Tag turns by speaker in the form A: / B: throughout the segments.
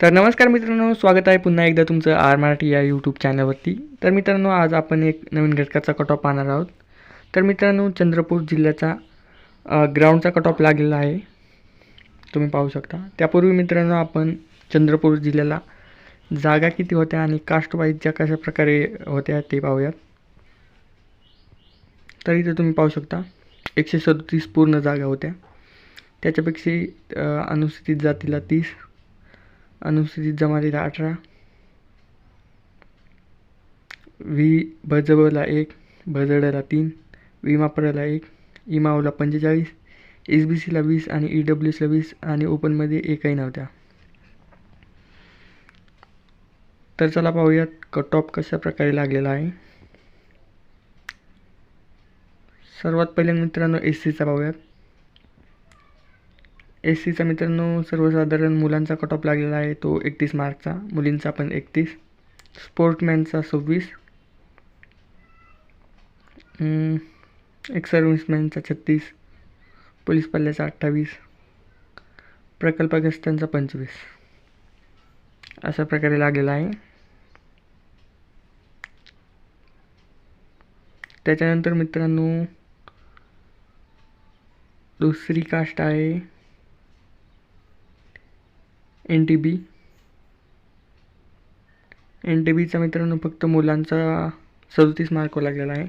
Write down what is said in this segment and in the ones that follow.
A: तर नमस्कार मित्रांनो स्वागत आहे पुन्हा एकदा तुमचं आर मराठी या यूट्यूब चॅनलवरती तर मित्रांनो आज आपण एक नवीन घटकाचा कट ऑफ पाहणार आहोत. तर मित्रांनो चंद्रपूर जिल्ह्याचा ग्राउंडचा कट ऑफ लागलेला आहे. तुम्ही पाहू शकता. त्यापूर्वी मित्रांनो आपण चंद्रपूर जिल्ह्याला जागा किती होत्या आणि कास्ट वाईजच्या कशा प्रकारे होत्या ते पाहूयात. तर इथे तुम्ही पाहू शकता एकशे सदतीस पूर्ण जागा होत्या. त्याच्यापेक्षा अनुसूचित जातीला तीस अनुसूचित जमातीला अठरा. वी भजबला एक भजडला तीन विमापराला एक इमावला पंचेचाळीस एस बी सीला वीस आणि ई डब्ल्यू एसला वीस आणि ओपनमध्ये एकही नव्हत्या. तर चला पाहूयात कट ऑफ कशा प्रकारे लागलेला आहे. सर्वात पहिले मित्रांनो एस सीचा पाहूयात. एस सीचा मित्रांनो सर्वसाधारण मुलांचा कट ऑफ लागलेला आहे तो एकतीस मार्कचा मुलींचा पण एकतीस स्पोर्टमॅनचा सव्वीस एक सर्व्हिसमॅनचा छत्तीस पोलीस पल्ल्याचा अठ्ठावीस प्रकल्पग्रस्तांचा पंचवीस अशा प्रकारे लागलेला आहे. त्याच्यानंतर मित्रांनो दुसरी कास्ट आहे. N T B N T बीचा मित्रांनो फक्त मुलांचा सदतीस मार्क लागलेला आहे.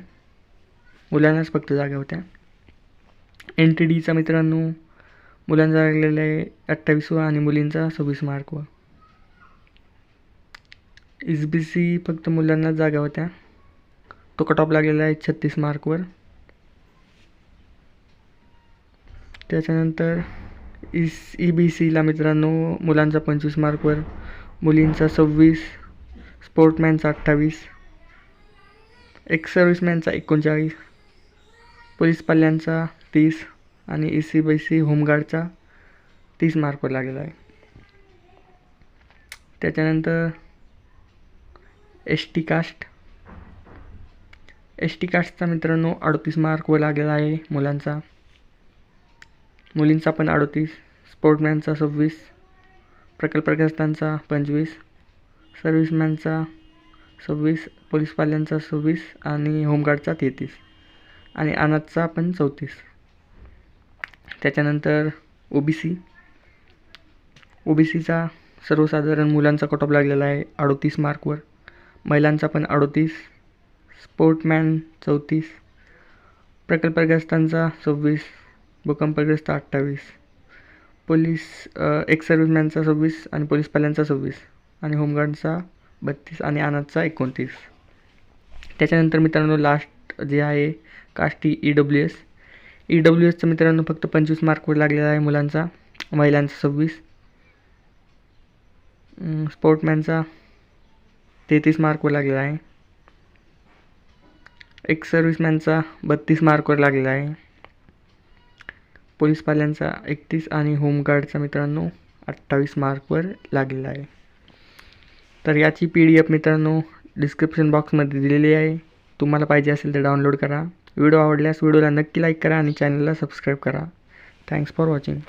A: मुलांनाच फक्त जागा होत्या. एन टी डीचा मित्रांनो मुलांचा लागलेला आहे अठ्ठावीसवा आणि मुलींचा सव्वीस मार्कवर एस बी सी फक्त मुलांनाच जागा होत्या. तो कट ऑफ लागलेला आहे छत्तीस मार्कवर त्याच्यानंतर इस ई बी सीला मित्रांनो मुलांचा पंचवीस मार्कवर मुलींचा सव्वीस स्पोर्टमॅनचा अठ्ठावीस एक सर्व्हिसमॅनचा एकोणचाळीस पोलीस पाल्यांचा तीस आणि ई सी बी सी होमगार्डचा तीस मार्कवर लागलेला आहे. त्याच्यानंतर S T caste S T कास्टचा मित्रांनो अडतीस मार्कवर लागलेला आहे मुलांचा. मुलींचा पण अडतीस स्पोर्टमॅनचा सव्वीस प्रकल्पग्रस्तांचा पंचवीस सर्व्हिसमॅनचा सव्वीस पोलीसवाल्यांचा सव्वीस आणि होमगार्डचा तेहतीस आणि अनाथचा पण चौतीस. त्याच्यानंतर O B C O B सीचा सर्वसाधारण मुलांचा कटॉप ऑफ लागलेला आहे अडतीस मार्कवर. महिलांचा पण अडतीस स्पोर्टमॅन चौतीस प्रकल्पग्रस्तांचा सव्वीस भूकंपग्रस्त अठ्ठावीस. पोलीस एक सर्व्हिसमॅनचा सव्वीस आणि पोलीस पाल्यांचा सव्वीस आणि होमगार्डचा बत्तीस आणि अनाथचा एकोणतीस. त्याच्यानंतर मित्रांनो लास्ट जे आहे काष्टी E W S E W एसचा मित्रांनो फक्त पंचवीस मार्कवर लागलेला आहे मुलांचा महिलांचा सव्वीस. स्पोर्टमॅनचा तेहतीस मार्कवर लागलेला आहे. एक सर्व्हिसमॅनचा बत्तीस मार्कवर लागलेला आहे. पोलीसवाल्यांचा एकतीस आणि होमगार्डचा मित्रांनो अठ्ठावीस मार्कवर लागलेला आहे. तर याची पी डी एफ मित्रांनो डिस्क्रिप्शन बॉक्समध्ये दिलेली आहे. तुम्हाला पाहिजे असेल तर डाउनलोड करा. व्हिडिओ आवडल्यास व्हिडिओला नक्की लाईक करा आणि चॅनलला सबस्क्राईब करा. Thanks for watching.